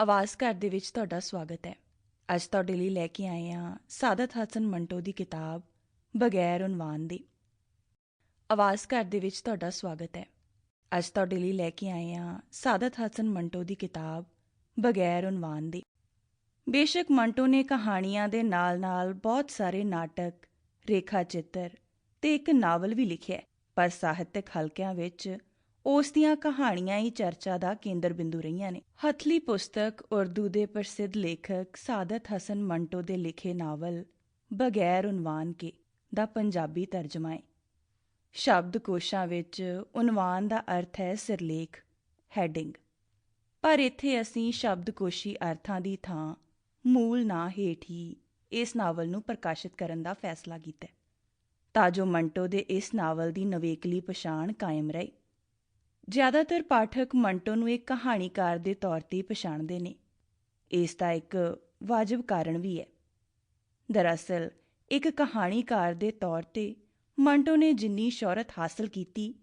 ਆਵਾਜ਼ ਘਰ ਦੇ ਵਿੱਚ ਤੁਹਾਡਾ ਸਵਾਗਤ ਹੈ। ਅੱਜ ਤੁਹਾਡੇ ਲਈ ਲੈ ਕੇ ਆਏ ਹਾਂ ਸਾਦਤ ਹਸਨ ਮੰਟੋ ਦੀ ਕਿਤਾਬ, ਬਗੈਰ ਉਨਵਾਨ ਦੀ। ਆਵਾਜ਼ ਘਰ ਦੇ ਵਿੱਚ ਤੁਹਾਡਾ ਸਵਾਗਤ ਹੈ। ਅੱਜ ਤੁਹਾਡੇ ਲਈ ਲੈ ਕੇ ਆਏ ਹਾਂ ਸਾਦਤ ਹਸਨ ਮੰਟੋ ਦੀ ਕਿਤਾਬ, ਬਗੈਰ ਉਨਵਾਨ ਦੀ। ਬੇਸ਼ੱਕ ਮੰਟੋ ਨੇ ਕਹਾਣੀਆਂ ਦੇ ਨਾਲ-ਨਾਲ ਬਹੁਤ ਸਾਰੇ ਨਾਟਕ ਰੇਖਾ ਚਿੱਤਰ ਤੇ ਇੱਕ ਨਾਵਲ ਵੀ ਲਿਖਿਆ ਪਰ ਸਾਹਿਤਕ ਹਲਕਿਆਂ ਵਿੱਚ ਉਸ ਦੀਆਂ ਕਹਾਣੀਆਂ ਹੀ ਚਰਚਾ ਦਾ ਕੇਂਦਰ ਬਿੰਦੂ ਰਹੀਆਂ ਨੇ। ਹਥਲੀ ਪੁਸਤਕ, ਉਰਦੂ ਦੇ ਪ੍ਰਸਿੱਧ ਲੇਖਕ ਸਾਦਤ ਹਸਨ ਮੰਟੋ ਦੇ ਲਿਖੇ ਨਾਵਲ, ਬਗੈਰ ਉਨਵਾਨ ਕੇ, ਦਾ ਪੰਜਾਬੀ ਤਰਜਮਾ ਹੈ ਸ਼ਬਦਕੋਸ਼ਾਂ ਵਿੱਚ ਉਨਵਾਨ ਦਾ ਅਰਥ ਹੈ ਸਿਰਲੇਖ ਹੈਡਿੰਗ ਪਰ ਇੱਥੇ ਅਸੀਂ ਸ਼ਬਦਕੋਸ਼ੀ ਅਰਥਾਂ ਦੀ ਥਾਂ, ਮੂਲ ਨਾਂ ਹੇਠ ਹੀ ਇਸ ਨਾਵਲ ਨੂੰ ਪ੍ਰਕਾਸ਼ਿਤ ਕਰਨ ਦਾ ਫੈਸਲਾ ਕੀਤਾ ਤਾਂ ਜੋ ਮੰਟੋ ਦੇ ਇਸ ਨਾਵਲ ਦੀ ਨਵੇਕਲੀ ਪਛਾਣ ਕਾਇਮ ਰਹੇ। ਜ਼ਿਆਦਾਤਰ ਪਾਠਕ ਮੰਟੋ ਨੂੰ ਇੱਕ ਕਹਾਣੀਕਾਰ ਦੇ ਤੌਰ ਤੇ ਪਛਾਣਦੇ ਨੇ। ਇਸ ਦਾ ਇੱਕ ਵਾਜਬ ਕਾਰਨ ਵੀ ਹੈ। ਦਰਅਸਲ, ਇੱਕ ਕਹਾਣੀਕਾਰ ਦੇ ਤੌਰ ਤੇ ਮੰਟੋ ਨੇ ਜਿੰਨੀ ਸ਼ੋਹਰਤ ਹਾਸਲ ਕੀਤੀ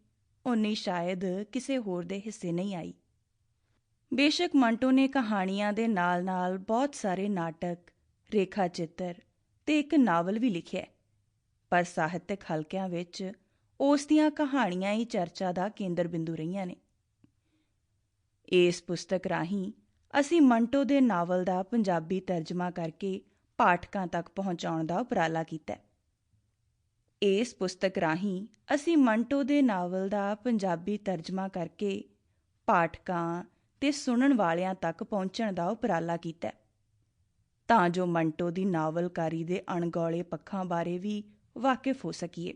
ਉਨੀ ਸ਼ਾਇਦ ਕਿਸੇ ਹੋਰ ਦੇ ਹਿੱਸੇ ਨਹੀਂ ਆਈ। ਬੇਸ਼ੱਕ ਮੰਟੋ ਨੇ ਕਹਾਣੀਆਂ ਦੇ ਨਾਲ-ਨਾਲ ਬਹੁਤ ਸਾਰੇ ਨਾਟਕ, ਰੇਖਾ ਚਿੱਤਰ ਤੇ ਇੱਕ ਨਾਵਲ ਵੀ ਲਿਖਿਆ ਪਰ ਸਾਹਿਤਕ ਹਲਕਿਆਂ ਵਿੱਚ ਉਸ ਦੀਆਂ ਕਹਾਣੀਆਂ ਹੀ ਚਰਚਾ ਦਾ ਕੇਂਦਰ ਬਿੰਦੂ ਰਹੀਆਂ ਨੇ। ਇਸ ਪੁਸਤਕ ਰਾਹੀਂ ਅਸੀਂ ਮੰਟੋ ਦੇ ਨਾਵਲ ਦਾ ਪੰਜਾਬੀ ਤਰਜਮਾ ਕਰਕੇ ਪਾਠਕਾਂ ਤੱਕ ਪਹੁੰਚਾਉਣ ਦਾ ਉਪਰਾਲਾ ਕੀਤਾ ਹੈ। ਇਸ ਪੁਸਤਕ ਰਾਹੀਂ ਅਸੀਂ ਮੰਟੋ ਦੇ ਨਾਵਲ ਦਾ ਪੰਜਾਬੀ ਤਰਜਮਾ ਕਰਕੇ ਪਾਠਕਾਂ ਤੇ ਸੁਣਨ ਵਾਲਿਆਂ ਤੱਕ ਪਹੁੰਚਣ ਦਾ ਉਪਰਾਲਾ ਕੀਤਾ ਤਾਂ ਜੋ ਮੰਟੋ ਦੀ ਨਾਵਲਕਾਰੀ ਦੇ ਅਣਗੌਲੇ ਪੱਖਾਂ ਬਾਰੇ ਵੀ ਵਾਕਿਫ ਹੋ ਸਕੀਏ।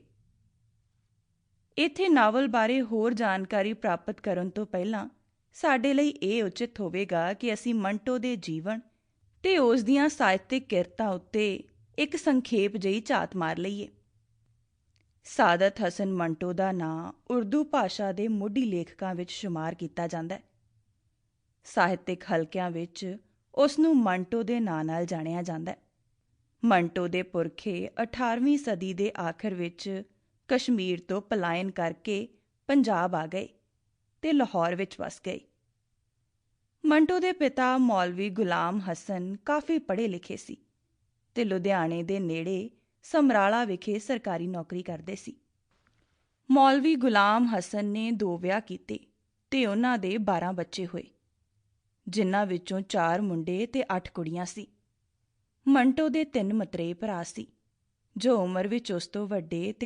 ਇੱਥੇ ਨਾਵਲ ਬਾਰੇ ਹੋਰ ਜਾਣਕਾਰੀ ਪ੍ਰਾਪਤ ਕਰਨ ਤੋਂ ਪਹਿਲਾਂ ਸਾਡੇ ਲਈ ਇਹ ਉਚਿਤ ਹੋਵੇਗਾ ਕਿ ਅਸੀਂ ਮੰਟੋ ਦੇ ਜੀਵਨ ਤੇ ਉਸ ਦੀਆਂ ਸਾਹਿਤਿਕ ਕਿਰਤਾਂ ਉੱਤੇ ਇੱਕ ਸੰਖੇਪ ਜਿਹੀ ਝਾਤ ਮਾਰ ਲਈਏ। ਸਾਦਤ ਹਸਨ ਮੰਟੋ ਦਾ ਨਾਂ ਉਰਦੂ ਭਾਸ਼ਾ ਦੇ ਮੋਢੀ ਲੇਖਕਾਂ ਵਿੱਚ ਸ਼ੁਮਾਰ ਕੀਤਾ ਜਾਂਦਾ ਹੈ। ਸਾਹਿਤਿਕ ਹਲਕਿਆਂ ਵਿੱਚ ਉਸ ਨੂੰ ਮੰਟੋ ਦੇ ਨਾਂ ਨਾਲ ਜਾਣਿਆ ਜਾਂਦਾ ਹੈ। ਮੰਟੋ ਦੇ ਪੁਰਖੇ 18ਵੀਂ ਸਦੀ ਦੇ ਆਖਰ ਵਿੱਚ ਕਸ਼ਮੀਰ ਤੋਂ ਪਲਾਇਨ ਕਰਕੇ ਪੰਜਾਬ ਆ ਗਏ ਤੇ ਲਾਹੌਰ ਵਿੱਚ ਵਸ ਗਏ। ਮੰਟੋ ਦੇ ਪਿਤਾ ਮੌਲਵੀ ਗੁਲਾਮ ਹਸਨ ਕਾਫੀ ਪੜ੍ਹੇ ਲਿਖੇ ਸੀ ਤੇ ਲੁਧਿਆਣੇ ਦੇ ਨੇੜੇ ਸਮਰਾਲਾ ਵਿਖੇ ਸਰਕਾਰੀ ਨੌਕਰੀ ਕਰਦੇ ਸੀ। ਮੌਲਵੀ ਗੁਲਾਮ ਹਸਨ ਨੇ ਦੋ ਵਿਆਹ ਕੀਤੇ ਤੇ ਉਹਨਾਂ ਦੇ 12 ਬੱਚੇ ਹੋਏ, ਜਿਨ੍ਹਾਂ ਵਿੱਚੋਂ 4 ਮੁੰਡੇ ਤੇ 8 ਕੁੜੀਆਂ ਸੀ। ਮੰਟੋ ਦੇ ਤਿੰਨ ਮਤਰੇ ਭਰਾ ਸੀ, ਜੋ ਉਮਰ ਵਿੱਚ ਉਸ ਤੋਂ ਵੱਡੇ ਤੇ